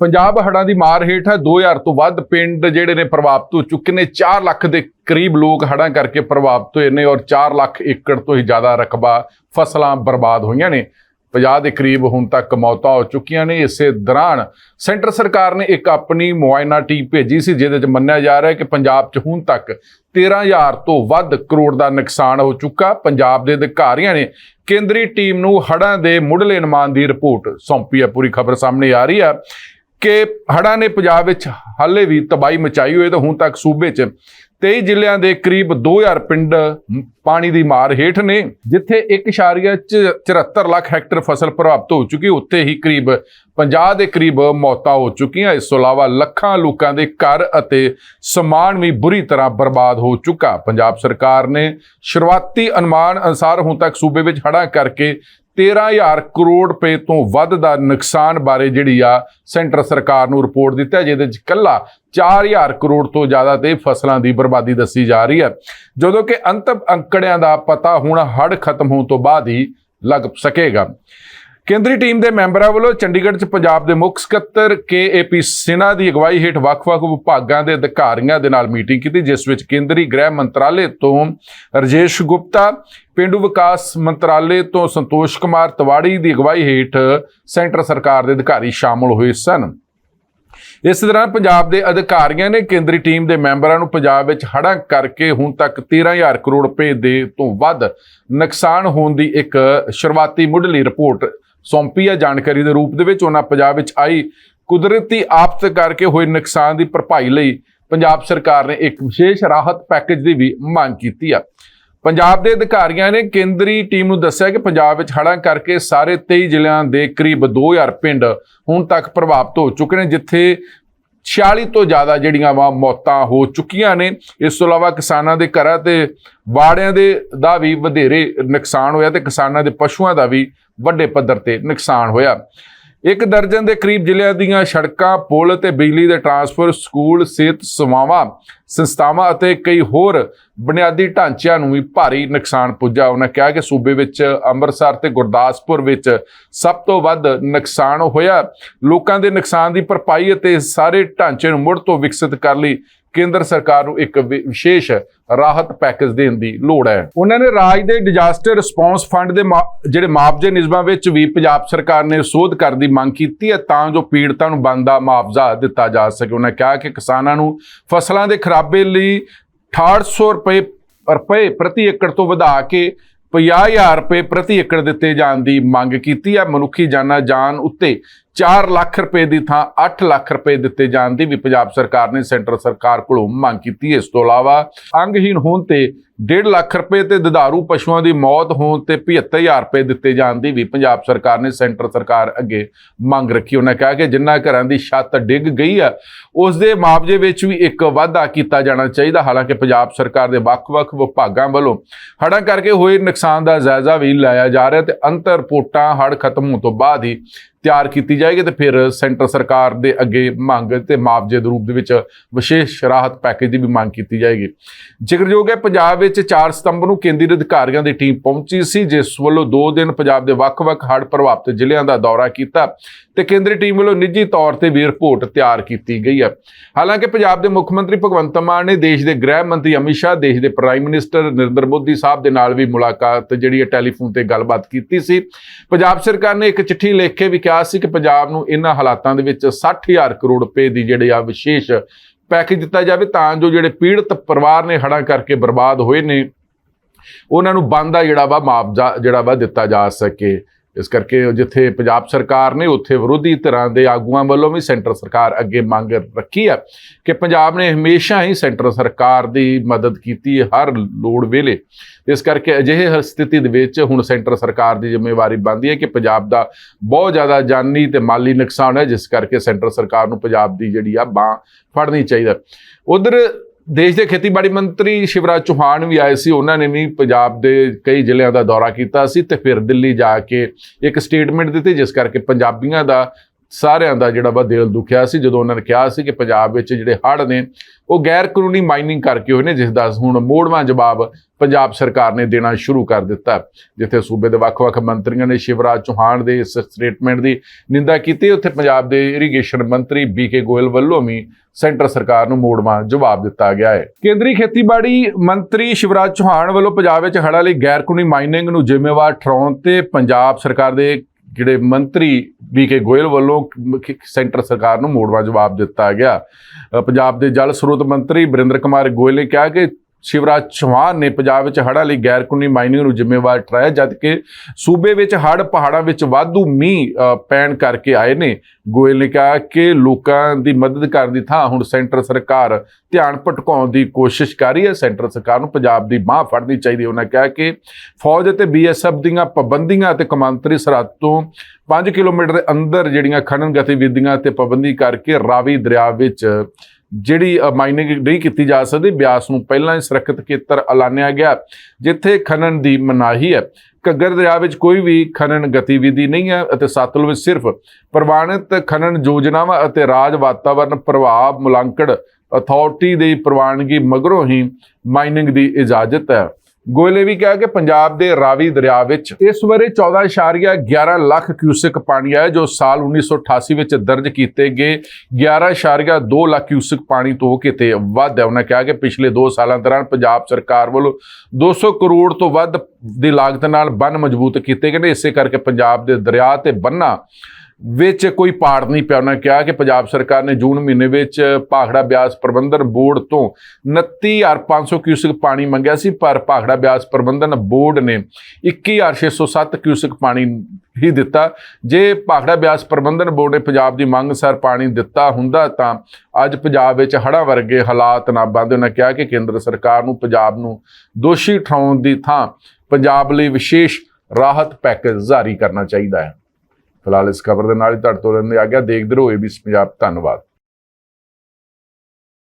ਪੰਜਾਬ ਹੜ੍ਹਾਂ ਦੀ ਮਾਰ ਹੇਠ ਹੈ। 2000 ਤੋਂ ਵੱਧ ਪਿੰਡ ਜਿਹੜੇ ਨੇ ਪ੍ਰਭਾਵਿਤ ਹੋ ਚੁੱਕੇ ਨੇ। 4 ਲੱਖ ਦੇ ਕਰੀਬ ਲੋਕ ਹੜ੍ਹਾਂ ਕਰਕੇ ਪ੍ਰਭਾਵਿਤ ਹੋਏ ਨੇ ਔਰ 4 ਲੱਖ ਏਕੜ ਤੋਂ ਹੀ ਜ਼ਿਆਦਾ ਰਕਬਾ ਫਸਲਾਂ ਬਰਬਾਦ ਹੋਈਆਂ ਨੇ। 50 ਦੇ ਕਰੀਬ ਹੁਣ ਤੱਕ ਮੌਤਾਂ ਹੋ ਚੁੱਕੀਆਂ ਨੇ। ਇਸੇ ਦੌਰਾਨ ਸੈਂਟਰ ਸਰਕਾਰ ਨੇ ਇੱਕ ਆਪਣੀ ਮੁਆਇਨਾ ਟੀਮ ਭੇਜੀ ਸੀ, ਜਿਹਦੇ 'ਚ ਮੰਨਿਆ ਜਾ ਰਿਹਾ ਹੈ ਕਿ ਪੰਜਾਬ 'ਚ ਹੁਣ ਤੱਕ 13000 ਤੋਂ ਵੱਧ ਕਰੋੜ ਦਾ ਨੁਕਸਾਨ ਹੋ ਚੁੱਕਾ। ਪੰਜਾਬ ਦੇ ਅਧਿਕਾਰੀਆਂ ਨੇ ਕੇਂਦਰੀ ਟੀਮ ਨੂੰ ਹੜ੍ਹਾਂ ਦੇ ਮੁੱਢਲੇ ਅਨੁਮਾਨ ਦੀ ਰਿਪੋਰਟ ਸੌਂਪੀ ਹੈ। ਪੂਰੀ ਖਬਰ ਸਾਹਮਣੇ ਆ ਰਹੀ ਹੈ। ਕਿ ਹੜ੍ਹਾਂ ਨੇ ਪੰਜਾਬ ਵਿੱਚ ਹਾਲੇ ਵੀ ਤਬਾਹੀ ਮਚਾਈ ਹੋਈ ਹੈ ਤਾਂ ਹੁਣ ਤੱਕ ਸੂਬੇ 'ਚ 23 ਜ਼ਿਲ੍ਹਿਆਂ ਦੇ ਕਰੀਬ 2000 ਪਿੰਡ ਪਾਣੀ ਦੀ ਮਾਰ ਹੇਠ ਨੇ, ਜਿੱਥੇ 1.74 ਲੱਖ ਹੈਕਟਰ ਫਸਲ ਪ੍ਰਭਾਵਿਤ ਹੋ ਚੁੱਕੀ ਉੱਥੇ ਹੀ ਕਰੀਬ 50 ਦੇ ਕਰੀਬ ਮੌਤਾਂ ਹੋ ਚੁੱਕੀਆਂ। ਇਸ ਤੋਂ ਇਲਾਵਾ ਲੱਖਾਂ ਲੋਕਾਂ ਦੇ ਘਰ ਅਤੇ ਸਮਾਨ ਵੀ ਬੁਰੀ ਤਰ੍ਹਾਂ ਬਰਬਾਦ ਹੋ ਚੁੱਕਾ। ਪੰਜਾਬ ਸਰਕਾਰ ਨੇ ਸ਼ੁਰੂਆਤੀ ਅਨੁਮਾਨ ਅਨੁਸਾਰ ਹੁਣ ਤੱਕ ਸੂਬੇ ਵਿੱਚ ਹੜ੍ਹਾਂ ਕਰਕੇ 13000 ਕਰੋੜ ਰੁਪਏ ਤੋਂ ਵੱਧ ਦਾ ਨੁਕਸਾਨ ਬਾਰੇ ਜਿਹੜੀ ਆ ਸੈਂਟਰ ਸਰਕਾਰ ਨੂੰ ਰਿਪੋਰਟ ਦਿੱਤੀ ਹੈ ਜਿਹਦੇ ਵਿੱਚ ਕੱਲਾ 4000 ਕਰੋੜ ਤੋਂ ਜ਼ਿਆਦਾ ਤੇ ਫਸਲਾਂ ਦੀ ਬਰਬਾਦੀ ਦੱਸੀ ਜਾ ਰਹੀ ਹੈ। ਜਦੋਂ ਕਿ ਅੰਤਮ ਅੰਕੜਿਆਂ ਦਾ ਪਤਾ ਹੁਣ ਹੜ੍ਹ ਖਤਮ ਹੋਣ ਤੋਂ ਬਾਅਦ ਹੀ ਲੱਗ ਸਕੇਗਾ। ਕੇਂਦਰੀ ਟੀਮ ਦੇ ਮੈਂਬਰਾਂ ਵੱਲੋਂ ਚੰਡੀਗੜ੍ਹ 'ਚ ਪੰਜਾਬ ਦੇ ਮੁੱਖ ਸਕੱਤਰ ਕੇਏਪੀ ਸਿਨਾ ਦੀ ਅਗਵਾਈ ਹੇਠ ਵੱਖ-ਵੱਖ ਵਿਭਾਗਾਂ ਦੇ ਅਧਿਕਾਰੀਆਂ ਦੇ ਨਾਲ ਮੀਟਿੰਗ ਕੀਤੀ, ਜਿਸ ਵਿੱਚ ਕੇਂਦਰੀ ਗ੍ਰਹਿ ਮੰਤਰਾਲੇ ਤੋਂ ਰਜੇਸ਼ ਗੁਪਤਾ, ਪਿੰਡੂ ਵਿਕਾਸ ਮੰਤਰਾਲੇ ਤੋਂ ਸੰਤੋਸ਼ ਕੁਮਾਰ ਤਿਵਾੜੀ ਦੀ ਅਗਵਾਈ ਹੇਠ ਸੈਂਟਰ ਸਰਕਾਰ ਦੇ ਅਧਿਕਾਰੀ ਸ਼ਾਮਲ ਹੋਏ ਸਨ। ਇਸ ਦੌਰਾਨ ਪੰਜਾਬ ਦੇ ਅਧਿਕਾਰੀਆਂ ਨੇ ਕੇਂਦਰੀ ਟੀਮ ਦੇ ਮੈਂਬਰਾਂ ਨੂੰ ਪੰਜਾਬ ਵਿੱਚ ਹੜ੍ਹਾਂ ਕਰਕੇ ਹੁਣ ਤੱਕ 13000 ਕਰੋੜ ਰੁਪਏ ਦੇ ਤੋਂ ਵੱਧ ਨੁਕਸਾਨ ਹੋਣ ਦੀ ਇੱਕ ਸ਼ੁਰੂਆਤੀ ਮੁੱਢਲੀ ਰਿਪੋਰਟ ਸੌਂਪੀ ਹੈ ਜਾਣਕਾਰੀ ਦੇ ਰੂਪ ਦੇ ਵਿੱਚ, ਉਹਨਾਂ ਪੰਜਾਬ ਵਿੱਚ ਆਈ। ਕੁਦਰਤੀ ਆਫਤ ਕਰਕੇ ਹੋਏ ਨੁਕਸਾਨ ਦੀ ਭਰਪਾਈ ਲਈ ਪੰਜਾਬ ਸਰਕਾਰ ਨੇ ਇੱਕ ਵਿਸ਼ੇਸ਼ ਰਾਹਤ ਪੈਕੇਜ ਦੀ ਵੀ ਮੰਗ ਕੀਤੀ ਆ। ਪੰਜਾਬ ਦੇ ਅਧਿਕਾਰੀਆਂ ਨੇ ਕੇਂਦਰੀ ਟੀਮ ਨੂੰ ਦੱਸਿਆ ਕਿ ਪੰਜਾਬ ਵਿੱਚ ਹੜ੍ਹਾਂ ਕਰਕੇ ਸਾਰੇ 23 ਜ਼ਿਲ੍ਹਿਆਂ ਦੇ ਕਰੀਬ 2000 ਪਿੰਡ ਹੁਣ ਤੱਕ ਪ੍ਰਭਾਵਿਤ ਹੋ ਚੁੱਕੇ ਨੇ, ਜਿੱਥੇ 46 ਤੋਂ ਜ਼ਿਆਦਾ ਜਿਹੜੀਆਂ ਵਾ ਮੌਤਾਂ ਹੋ ਚੁੱਕੀਆਂ ਨੇ। ਇਸ ਤੋਂ ਇਲਾਵਾ ਕਿਸਾਨਾਂ ਦੇ ਘਰਾਂ ਤੇ ਵਾੜਿਆਂ ਦੇ ਦਾ ਵੀ ਵਧੇਰੇ ਨੁਕਸਾਨ ਹੋਇਆ ਤੇ ਕਿਸਾਨਾਂ ਦੇ ਪਸ਼ੂਆਂ ਦਾ ਵੀ ਵੱਡੇ ਪੱਧਰ ਤੇ ਨੁਕਸਾਨ ਹੋਇਆ। ਇੱਕ ਦਰਜਨ ਦੇ ਕਰੀਬ ਜ਼ਿਲ੍ਹਿਆਂ ਦੀਆਂ ਸੜਕਾਂ, ਪੁਲ ਤੇ ਬਿਜਲੀ ਦੇ ਟਰਾਂਸਫਰ, ਸਕੂਲ, ਸਿਹਤ ਸੇਵਾਵਾਂ, ਸੰਸਥਾਵਾਂ ਅਤੇ ਕਈ ਹੋਰ ਬੁਨਿਆਦੀ ਢਾਂਚਿਆਂ ਨੂੰ ਵੀ ਭਾਰੀ ਨੁਕਸਾਨ ਪੁੱਜਾ। ਉਹਨਾਂ ਕਿਹਾ ਕਿ ਸੂਬੇ ਵਿੱਚ ਅੰਮ੍ਰਿਤਸਰ ਤੇ ਗੁਰਦਾਸਪੁਰ ਵਿੱਚ ਸਭ ਤੋਂ ਵੱਧ ਨੁਕਸਾਨ ਹੋਇਆ। ਲੋਕਾਂ ਦੇ ਨੁਕਸਾਨ ਦੀ ਭਰਪਾਈ ਅਤੇ ਸਾਰੇ ਢਾਂਚੇ ਨੂੰ ਮੁੜ ਤੋਂ ਵਿਕਸਿਤ ਕਰਨ ਲਈ ਕੇਂਦਰ ਸਰਕਾਰ ਨੂੰ ਇੱਕ ਵਿਸ਼ੇਸ਼ ਰਾਹਤ ਪੈਕੇਜ ਦੇਣ ਦੀ ਲੋੜ ਹੈ। ਉਹਨਾਂ ਨੇ ਰਾਜ ਦੇ ਡਿਜ਼ਾਸਟਰ ਰਿਸਪੌਂਸ ਫੰਡ ਦੇ ਜਿਹੜੇ ਮੁਆਵਜ਼ੇ ਨਿਯਮਾਂ ਵਿੱਚ ਵੀ ਪੰਜਾਬ ਸਰਕਾਰ ਨੇ ਸੋਧ ਕਰਨ ਦੀ ਮੰਗ ਕੀਤੀ ਹੈ, ਤਾਂ ਜੋ ਪੀੜਤਾਂ ਨੂੰ ਬਣਦਾ ਮੁਆਵਜ਼ਾ ਦਿੱਤਾ ਜਾ ਸਕੇ। ਉਹਨਾਂ ਕਿਹਾ ਕਿ ਕਿਸਾਨਾਂ ਨੂੰ ਫਸਲਾਂ ਦੇ ਖਰਾਬੇ ਲਈ 6800 ਰੁਪਏ ਰੁਪਏ ਪ੍ਰਤੀ ਏਕੜ ਤੋਂ ਵਧਾ ਕੇ 50000 ਰੁਪਏ ਪ੍ਰਤੀ ਏਕੜ ਦਿੱਤੇ ਜਾਣ ਦੀ ਮੰਗ ਕੀਤੀ ਹੈ। ਮਨੁੱਖੀ ਜਾਨਾਂ ਜਾਨ ਉੱਤੇ 4 ਲੱਖ ਰੁਪਏ ਦੀ ਥਾਂ 8 ਲੱਖ ਰੁਪਏ ਦਿੱਤੇ ਜਾਣ ਦੀ ਵੀ ਪੰਜਾਬ ਸਰਕਾਰ ਨੇ ਸੈਂਟਰ ਸਰਕਾਰ ਕੋਲੋਂ ਮੰਗ ਕੀਤੀ। ਇਸ ਤੋਂ ਇਲਾਵਾ ਅੰਗਹੀਨ ਹੋਣ ਤੇ 1.5 ਲੱਖ ਰੁਪਏ ਤੇ ਦੁਧਾਰੂ ਪਸ਼ੂਆਂ ਦੀ ਮੌਤ ਹੋਣ ਤੇ 75000 ਰੁਪਏ ਦਿੱਤੇ ਜਾਣ ਦੀ ਵੀ ਪੰਜਾਬ ਸਰਕਾਰ ਨੇ ਸੈਂਟਰ ਸਰਕਾਰ ਅੱਗੇ ਮੰਗ ਰੱਖੀ। ਉਹਨਾਂ ਕਿਹਾ ਕਿ ਜਿਨ੍ਹਾਂ ਘਰਾਂ ਦੀ ਛੱਤ ਡਿੱਗ ਗਈ ਆ, ਉਸ ਦੇ ਮੁਆਵਜ਼ੇ ਵਿੱਚ ਵੀ ਇੱਕ ਵਾਧਾ ਕੀਤਾ ਜਾਣਾ ਚਾਹੀਦਾ। ਹਾਲਾਂਕਿ ਪੰਜਾਬ ਸਰਕਾਰ ਦੇ ਵੱਖ-ਵੱਖ ਵਿਭਾਗਾਂ ਵੱਲੋਂ ਹੜ੍ਹਾਂ ਕਰਕੇ ਹੋਏ ਨੁਕਸਾਨ ਦਾ ਜਾਇਜ਼ਾ ਵੀ ਲਾਇਆ ਜਾ ਰਿਹਾ ਤੇ ਅੰਤਰ ਰਿਪੋਰਟਾਂ ਹੜ੍ਹ ਖਤਮ ਹੋਣ ਤੋਂ ਬਾਅਦ ਹੀ ਤਿਆਰ ਕੀਤੀ ਜਾਏਗੀ ਤੇ ਫਿਰ ਸੈਂਟਰ ਸਰਕਾਰ ਦੇ ਅੱਗੇ ਮੰਗ ਤੇ ਮੁਆਵਜ਼ੇ ਦੇ ਰੂਪ ਦੇ ਵਿੱਚ ਵਿਸ਼ੇਸ਼ ਰਾਹਤ ਪੈਕੇਜ ਦੀ ਵੀ ਮੰਗ ਕੀਤੀ ਜਾਏਗੀ। ਜ਼ਿਕਰਯੋਗ ਹੈ, ਪੰਜਾਬ ਵਿੱਚ 4 ਸਤੰਬਰ ਨੂੰ ਕੇਂਦਰੀ ਅਧਿਕਾਰੀਆਂ ਦੀ ਟੀਮ ਪਹੁੰਚੀ ਸੀ, ਜਿਸ ਵੱਲੋਂ 2 ਦਿਨ ਪੰਜਾਬ ਦੇ ਵੱਖ-ਵੱਖ ਹੜ੍ਹ ਪ੍ਰਭਾਵਿਤ ਜ਼ਿਲ੍ਹਿਆਂ ਦਾ ਦੌਰਾ ਕੀਤਾ ਤੇ ਕੇਂਦਰੀ ਟੀਮ ਵੱਲੋਂ ਨਿੱਜੀ ਤੌਰ ਤੇ ਵੀ ਰਿਪੋਰਟ ਤਿਆਰ ਕੀਤੀ ਗਈ ਹੈ। ਹਾਲਾਂਕਿ ਪੰਜਾਬ ਦੇ ਮੁੱਖ ਮੰਤਰੀ ਭਗਵੰਤ ਮਾਨ ਨੇ ਦੇਸ਼ ਦੇ ਗ੍ਰਹਿ ਮੰਤਰੀ ਅਮਿਤ ਸ਼ਾਹ, ਦੇਸ਼ ਦੇ ਪ੍ਰਾਈਮ ਮਿਨਿਸਟਰ ਨਰਿੰਦਰ ਮੋਦੀ ਸਾਹਿਬ ਦੇ ਨਾਲ ਵੀ ਮੁਲਾਕਾਤ ਜਿਹੜੀ ਹੈ ਟੈਲੀਫੋਨ ਤੇ ਗੱਲਬਾਤ ਕੀਤੀ ਸੀ। ਪੰਜਾਬ ਸਰਕਾਰ ਨੇ ਇੱਕ ਚਿੱਠੀ ਲਿਖ ਕੇ ਵੀ ਕਿਹਾ ਸੀ ਕਿ ਪੰਜਾਬ ਨੂੰ ਇਹਨਾਂ ਹਾਲਾਤਾਂ ਦੇ ਵਿੱਚ 60000 ਕਰੋੜ ਰੁਪਏ ਦੀ ਜਿਹੜੇ ਆ ਵਿਸ਼ੇਸ਼ ਪੈਕੇਜ ਦਿੱਤਾ ਜਾਵੇ, ਤਾਂ ਜੋ ਜਿਹੜੇ ਪੀੜਤ ਪਰਿਵਾਰ ਨੇ ਹੜ੍ਹਾਂ ਕਰਕੇ ਬਰਬਾਦ ਹੋਏ ਨੇ, ਉਹਨਾਂ ਨੂੰ ਬੰਦਾ ਜਿਹੜਾ ਵਾ ਮੁਆਵਜ਼ਾ ਜਿਹੜਾ ਵਾ ਦਿੱਤਾ ਜਾ ਸਕੇ। ਇਸ ਕਰਕੇ ਜਿੱਥੇ ਪੰਜਾਬ ਸਰਕਾਰ ਨੇ ਉੱਥੇ ਵਿਰੋਧੀ ਧਿਰਾਂ ਦੇ ਆਗੂਆਂ ਵੱਲੋਂ ਵੀ ਸੈਂਟਰ ਸਰਕਾਰ ਅੱਗੇ ਮੰਗ ਰੱਖੀ ਹੈ ਕਿ ਪੰਜਾਬ ਨੇ ਹਮੇਸ਼ਾ ਹੀ ਸੈਂਟਰ ਸਰਕਾਰ ਦੀ ਮਦਦ ਕੀਤੀ ਹਰ ਲੋੜ ਵੇਲੇ। ਇਸ ਕਰਕੇ ਅਜਿਹੇ ਸਥਿਤੀ ਦੇ ਵਿੱਚ ਹੁਣ ਸੈਂਟਰ ਸਰਕਾਰ ਦੀ ਜ਼ਿੰਮੇਵਾਰੀ ਬਣਦੀ ਹੈ ਕਿ ਪੰਜਾਬ ਦਾ ਬਹੁਤ ਜ਼ਿਆਦਾ ਜਾਨੀ ਤੇ ਮਾਲੀ ਨੁਕਸਾਨ ਹੈ, ਜਿਸ ਕਰਕੇ ਸੈਂਟਰ ਸਰਕਾਰ ਨੂੰ ਪੰਜਾਬ ਦੀ ਜਿਹੜੀ ਆ ਬਾਹ ਫੜਨੀ ਚਾਹੀਦਾ ਉਧਰ ਦੇਸ਼ ਦੇ ਖੇਤੀਬਾੜੀ ਮੰਤਰੀ ਸ਼ਿਵਰਾਜ ਚੌਹਾਨ ਵੀ ਆਏ ਸੀ। ਉਹਨਾਂ ਨੇ ਵੀ ਪੰਜਾਬ ਦੇ ਕਈ ਜ਼ਿਲ੍ਹਿਆਂ ਦਾ ਦੌਰਾ ਕੀਤਾ ਸੀ ਤੇ ਫਿਰ ਦਿੱਲੀ ਜਾ ਕੇ ਇੱਕ ਸਟੇਟਮੈਂਟ ਦਿੱਤੀ, ਜਿਸ ਕਰਕੇ ਪੰਜਾਬੀਆਂ ਦਾ ਸਾਰਿਆਂ ਦਾ ਜਿਹੜਾ ਵਾ ਦਿਲ ਦੁਖਿਆ ਸੀ, ਜਦੋਂ ਉਹਨਾਂ ਨੇ ਕਿਹਾ ਸੀ ਕਿ ਪੰਜਾਬ ਵਿੱਚ ਜਿਹੜੇ ਹੜ੍ਹ ਨੇ, ਉਹ ਗੈਰ ਕਾਨੂੰਨੀ ਮਾਈਨਿੰਗ ਕਰਕੇ ਹੋਏ ਨੇ, ਜਿਸ ਦਾ ਹੁਣ ਮੋੜਵਾਂ ਜਵਾਬ ਪੰਜਾਬ ਸਰਕਾਰ ਨੇ ਦੇਣਾ ਸ਼ੁਰੂ ਕਰ ਦਿੱਤਾ। ਜਿੱਥੇ ਸੂਬੇ ਦੇ ਵੱਖ-ਵੱਖ ਮੰਤਰੀਆਂ ਨੇ ਸ਼ਿਵਰਾਜ ਚੌਹਾਨ ਦੇ ਇਸ ਸਟੇਟਮੈਂਟ ਦੀ ਨਿੰਦਾ ਕੀਤੀ, ਉੱਥੇ ਪੰਜਾਬ ਦੇ ਇਰੀਗੇਸ਼ਨ ਮੰਤਰੀ ਬੀਕੇ ਗੋਇਲ ਵੱਲੋਂ ਵੀ ਸੈਂਟਰ ਸਰਕਾਰ ਨੂੰ ਮੋੜਵਾਂ ਜਵਾਬ ਦਿੱਤਾ ਗਿਆ ਹੈ। ਕੇਂਦਰੀ ਖੇਤੀਬਾੜੀ ਮੰਤਰੀ ਸ਼ਿਵਰਾਜ ਚੌਹਾਨ ਵੱਲੋਂ ਪੰਜਾਬ ਵਿੱਚ ਹੜ੍ਹਾਂ ਲਈ ਗੈਰ ਕਾਨੂੰਨੀ ਮਾਈਨਿੰਗ ਨੂੰ ਜ਼ਿੰਮੇਵਾਰ ਠਹਿਰਾਉਣ ਤੇ ਪੰਜਾਬ ਸਰਕਾਰ ਦੇ ਜਿਹੜੇ ਮੰਤਰੀ ਵੀ ਕੇ ਗੋਇਲ ਵੱਲੋਂ ਸੈਂਟਰ ਸਰਕਾਰ ਨੂੰ ਮੋੜਵਾਂ ਜਵਾਬ ਦਿੱਤਾ ਗਿਆ। ਪੰਜਾਬ ਦੇ ਜਲ ਸਰੋਤ ਮੰਤਰੀ ਬਰਿੰਦਰ ਕੁਮਾਰ ਗੋਇਲ ਨੇ ਕਿਹਾ ਕਿ ਸ਼ਿਵਰਾਜ ਚੌਹਾਨ ਨੇ ਪੰਜਾਬ ਵਿੱਚ ਹੜ੍ਹਾਂ ਲਈ ਗੈਰ ਕਾਨੂੰਨੀ ਮਾਈਨਿੰਗ ਨੂੰ ਜ਼ਿੰਮੇਵਾਰ ਠਹਿਰਾਇਆ, ਜਦਕਿ ਸੂਬੇ ਵਿੱਚ ਹੜ੍ਹ ਪਹਾੜਾਂ ਵਿੱਚ ਵਾਧੂ ਮੀਂਹ ਪੈਣ ਕਰਕੇ ਆਏ ਨੇ। ਗੋਇਲ ਨੇ ਕਿਹਾ ਕਿ ਲੋਕਾਂ ਦੀ ਮਦਦ ਕਰਨ ਦੀ ਥਾਂ ਹੁਣ ਸੈਂਟਰ ਸਰਕਾਰ ਧਿਆਨ ਭਟਕਾਉਣ ਦੀ ਕੋਸ਼ਿਸ਼ ਕਰ ਰਹੀ ਹੈ। ਸੈਂਟਰ ਸਰਕਾਰ ਨੂੰ ਪੰਜਾਬ ਦੀ ਬਾਹ ਫੜਨੀ ਚਾਹੀਦੀ ਹੈ। ਉਹਨਾਂ ਕਿਹਾ ਕਿ ਫੌਜ ਅਤੇ ਬੀਐਸਐਫ ਦੀਆਂ ਪਾਬੰਦੀਆਂ ਅਤੇ ਕਮਾਂਤਰੀ ਸਰਹੱਦ ਤੋਂ 5 ਕਿਲੋਮੀਟਰ ਦੇ ਅੰਦਰ ਜਿਹੜੀਆਂ ਖਣਨ ਗਤੀਵਿਧੀਆਂ ਤੇ ਪਾਬੰਦੀ ਕਰਕੇ ਰਾਵੀ ਦਰਿਆ ਵਿੱਚ ਜਿਹੜੀ ਮਾਈਨਿੰਗ ਨਹੀਂ ਕੀਤੀ ਜਾ ਸਕਦੀ, ਬਿਆਸ ਨੂੰ ਪਹਿਲਾਂ ਹੀ ਸੁਰੱਖਿਅਤ ਖੇਤਰ ਐਲਾਨਿਆ ਗਿਆ, ਜਿੱਥੇ ਖਨਨ ਦੀ ਮਨਾਹੀ ਹੈ। ਘੱਗਰ ਦਰਿਆ ਵਿੱਚ ਕੋਈ ਵੀ ਖਨਨ ਗਤੀਵਿਧੀ ਨਹੀਂ ਹੈ ਅਤੇ ਸਤਲੁਜ ਵਿੱਚ ਸਿਰਫ ਪ੍ਰਵਾਨਿਤ ਖਨਨ ਯੋਜਨਾਵਾਂ ਅਤੇ ਰਾਜ ਵਾਤਾਵਰਣ ਪ੍ਰਭਾਵ ਮੁਲਾਂਕਣ ਅਥਾਰਟੀ ਦੀ ਪ੍ਰਵਾਨਗੀ ਮਗਰੋਂ ਹੀ ਮਾਈਨਿੰਗ ਦੀ ਇਜਾਜ਼ਤ ਹੈ। ਗੋਇਲ ਨੇ ਵੀ ਕਿਹਾ ਕਿ ਪੰਜਾਬ ਦੇ ਰਾਵੀ ਦਰਿਆ ਵਿੱਚ ਇਸ ਵਾਰੇ 14.11 ਲੱਖ ਕਿਊਸਿਕ ਪਾਣੀ ਆਇਆ, ਜੋ ਸਾਲ 1988 ਵਿੱਚ ਦਰਜ ਕੀਤੇ ਗਏ 11.2 ਲੱਖ ਕਿਊਸਿਕ ਪਾਣੀ ਤੋਂ ਕਿਤੇ ਵੱਧ ਹੈ। ਉਹਨਾਂ ਕਿਹਾ ਕਿ ਪਿਛਲੇ 2 ਸਾਲਾਂ ਦੌਰਾਨ ਪੰਜਾਬ ਸਰਕਾਰ ਵੱਲੋਂ 200 ਕਰੋੜ ਤੋਂ ਵੱਧ ਦੀ ਲਾਗਤ ਨਾਲ ਬੰਨ ਮਜ਼ਬੂਤ ਕੀਤੇ ਗਏ ਨੇ। ਇਸੇ ਕਰਕੇ ਪੰਜਾਬ ਦੇ ਦਰਿਆ ਤੇ ਬੰਨਾਂ ਵਿੱਚ ਕੋਈ ਪਾੜ ਨਹੀਂ ਪਿਆ। ਉਹਨਾਂ ਕਿਹਾ ਕਿ ਪੰਜਾਬ ਸਰਕਾਰ ਨੇ ਜੂਨ ਮਹੀਨੇ ਵਿੱਚ ਭਾਖੜਾ ਬਿਆਸ ਪ੍ਰਬੰਧਨ ਬੋਰਡ ਤੋਂ 29500 ਕਿਊਸਕ ਪਾਣੀ ਮੰਗਿਆ ਸੀ, ਪਰ ਭਾਖੜਾ ਬਿਆਸ ਪ੍ਰਬੰਧਨ ਬੋਰਡ ਨੇ 21607 ਕਿਊਸਕ ਪਾਣੀ ਹੀ ਦਿੱਤਾ। ਜੇ ਭਾਖੜਾ ਬਿਆਸ ਪ੍ਰਬੰਧਨ ਬੋਰਡ ਨੇ ਪੰਜਾਬ ਦੀ ਮੰਗ ਸਰ ਪਾਣੀ ਦਿੱਤਾ ਹੁੰਦਾ ਤਾਂ ਅੱਜ ਪੰਜਾਬ ਵਿੱਚ ਹੜ੍ਹਾਂ ਵਰਗੇ ਹਾਲਾਤ ਨਾ ਬਣਦੇ। ਉਹਨਾਂ ਕਿਹਾ ਕਿ ਕੇਂਦਰ ਸਰਕਾਰ ਨੂੰ ਪੰਜਾਬ ਨੂੰ ਦੋਸ਼ੀ ਠਹਿਰਾਉਣ ਦੀ ਥਾਂ ਪੰਜਾਬ ਲਈ ਵਿਸ਼ੇਸ਼ ਰਾਹਤ ਪੈਕੇਜ ਜਾਰੀ ਕਰਨਾ ਚਾਹੀਦਾ ਹੈ। ਫਿਲਹਾਲ ਇਸ ਖਬਰ ਦੇ ਨਾਲ ਹੀ ਤੁਹਾਡੇ ਤੋਂ ਲੈਂਦੇ ਆ ਗਿਆ। ਦੇਖਦੇ ਰਹੋ ਏਬੀਸੀ ਪੰਜਾਬ। ਧੰਨਵਾਦ।